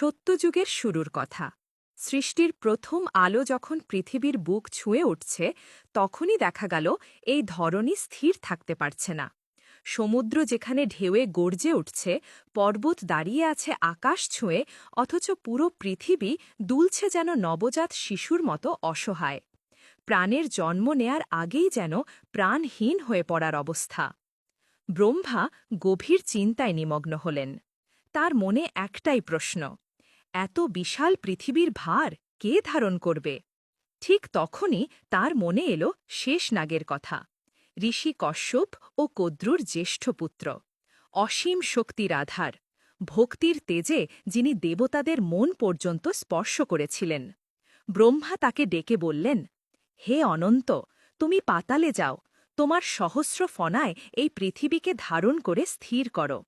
সত্যযুগের শুরুর কথা। সৃষ্টির প্রথম আলো যখন পৃথিবীর বুক ছুঁয়ে উঠছে, তখনই দেখা গেল এই ধরনী স্থির থাকতে পারছে না। সমুদ্র যেখানে ঢেউয়ে গর্জে উঠছে, পর্বত দাঁড়িয়ে আছে আকাশ ছুঁয়ে, অথচ পুরো পৃথিবী দুলছে যেন নবজাত শিশুর মতো অসহায়। প্রাণের জন্ম নেয়ার আগেই যেন প্রাণহীন হয়ে পড়ার অবস্থা। ব্রহ্মা গভীর চিন্তায় নিমগ্ন হলেন। তার মনে একটাই প্রশ্ন এত বিশাল পৃথিবীর ভার কে ধারণ করবে? ঠিক তখনই তার মনে এলো শেষ নাগের কথা। ঋষি কশ্যপ ও কদ্রুর জ্যেষ্ঠ পুত্র। অসীম শক্তির আধার ভক্তির তেজে যিনি দেবতাদের মন পর্যন্ত স্পর্শ করেছিলেন। ব্রহ্মা তাকে ডেকে বললেন, হে অনন্ত, তুমি পাতালে যাও। তোমার সহস্র ফনায় এই পৃথিবীকে ধারণ করে স্থির করো।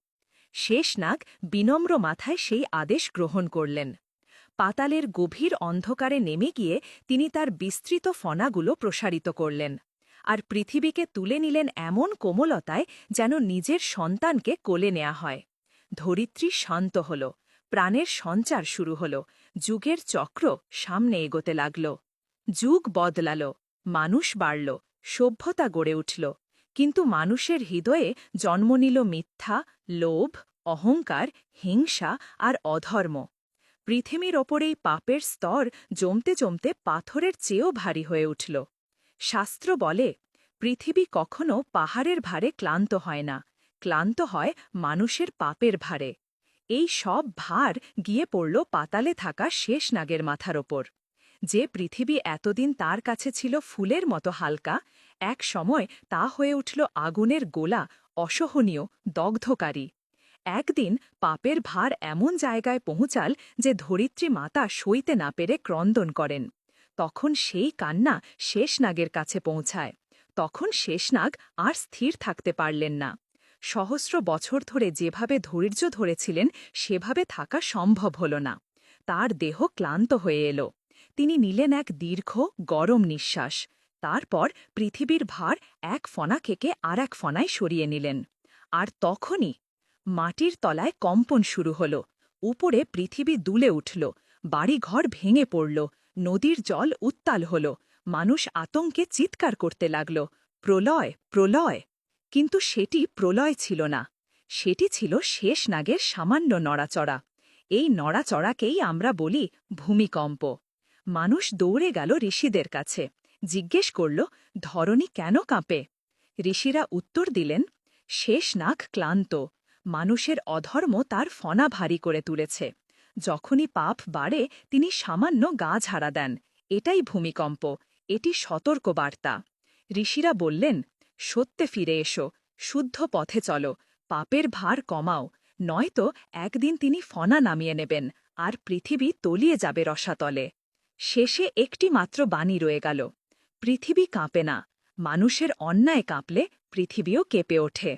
শেষনাগ বিনম্র মাথায় সেই আদেশ গ্রহণ করলেন। পাতালের গভীর অন্ধকারে নেমে গিয়ে তিনি তার বিস্তৃত ফনাগুলো প্রসারিত করলেন আর পৃথিবীকে তুলে নিলেন এমন কোমলতায় যেন নিজের সন্তানকে কোলে নেয়া হয়। ধরিত্রী শান্ত হল, প্রাণের সঞ্চার শুরু হল, যুগের চক্র সামনে এগোতে লাগল। যুগ বদলাল, মানুষ বাড়ল, সভ্যতা গড়ে উঠল। কিন্তু মানুষের হৃদয়ে জন্ম নিল মিথ্যা, লোভ, অহংকার, হিংসা আর অধর্ম। পৃথিবীর ওপর এই পাপের স্তর জমতে জমতে পাথরের চেয়েও ভারী হয়ে উঠল। শাস্ত্র বলে, পৃথিবী কখনো পাহাড়ের ভারে ক্লান্ত হয় না, ক্লান্ত হয় মানুষের পাপের ভারে। এই সব ভার গিয়ে পড়ল পাতালে থাকা শেষ নাগের মাথার ওপর। যে পৃথিবী এতদিন তার কাছে ছিল ফুলের মতো হালকা, এক সময় তা হয়ে উঠল আগুনের গোলা, অসহনীয়, দগ্ধকারী। একদিন পাপের ভার এমন জায়গায় পৌঁছাল যে ধরিত্রী মাতা সইতে না পেরে ক্রন্দন করেন। তখন সেই কান্না শেষনাগের কাছে পৌঁছায়। তখন শেষনাগ আর স্থির থাকতে পারলেন না। সহস্র বছর ধরে যেভাবে ধৈর্য ধরেছিলেন, সেভাবে থাকা সম্ভব হল না। তার দেহ ক্লান্ত হয়ে এলো। তিনি নিলেন এক দীর্ঘ, গরম নিঃশ্বাস। তারপর পৃথিবীর ভার এক ফনা থেকে আর এক ফনায় সরিয়ে নিলেন। আর তখনই মাটির তলায় কম্পন শুরু হল। উপরে পৃথিবী দুলে উঠল। বাড়িঘর ভেঙে পড়ল। নদীর জল উত্তাল হল। মানুষ আতঙ্কে চিৎকার করতে লাগল। প্রলয় প্রলয়। কিন্তু সেটি প্রলয় ছিল না। সেটি ছিল শেষ নাগের সামান্য নড়াচড়া। এই নড়াচড়াকেই আমরা বলি ভূমিকম্প। মানুষ দৌড়ে গেল ঋষিদের কাছে। জিজ্ঞেস করল, ধরণী কেন কাঁপে? ঋষিরা উত্তর দিলেন, শেষ নাগ ক্লান্ত। মানুষের অধর্ম তার ফনা ভারী করে তুলেছে। যখনই পাপ বাড়ে, তিনি সামান্য গা ঝাড়া দেন। এটাই ভূমিকম্প, এটি সতর্ক বার্তা ঋষিরা বললেন, সত্যে ফিরে এসো, শুদ্ধ পথে চলো, পাপের ভার কমাও, নয়তো একদিন তিনি ফনা নামিয়ে নেবেন, আর পৃথিবী তলিয়ে যাবে রসাতলে। শেষে একটি মাত্র বাণী রয়ে গেল। পৃথিবী কাঁপে না, মানুষের অন্যায় কাঁপলে পৃথিবীও কেঁপে ওঠে।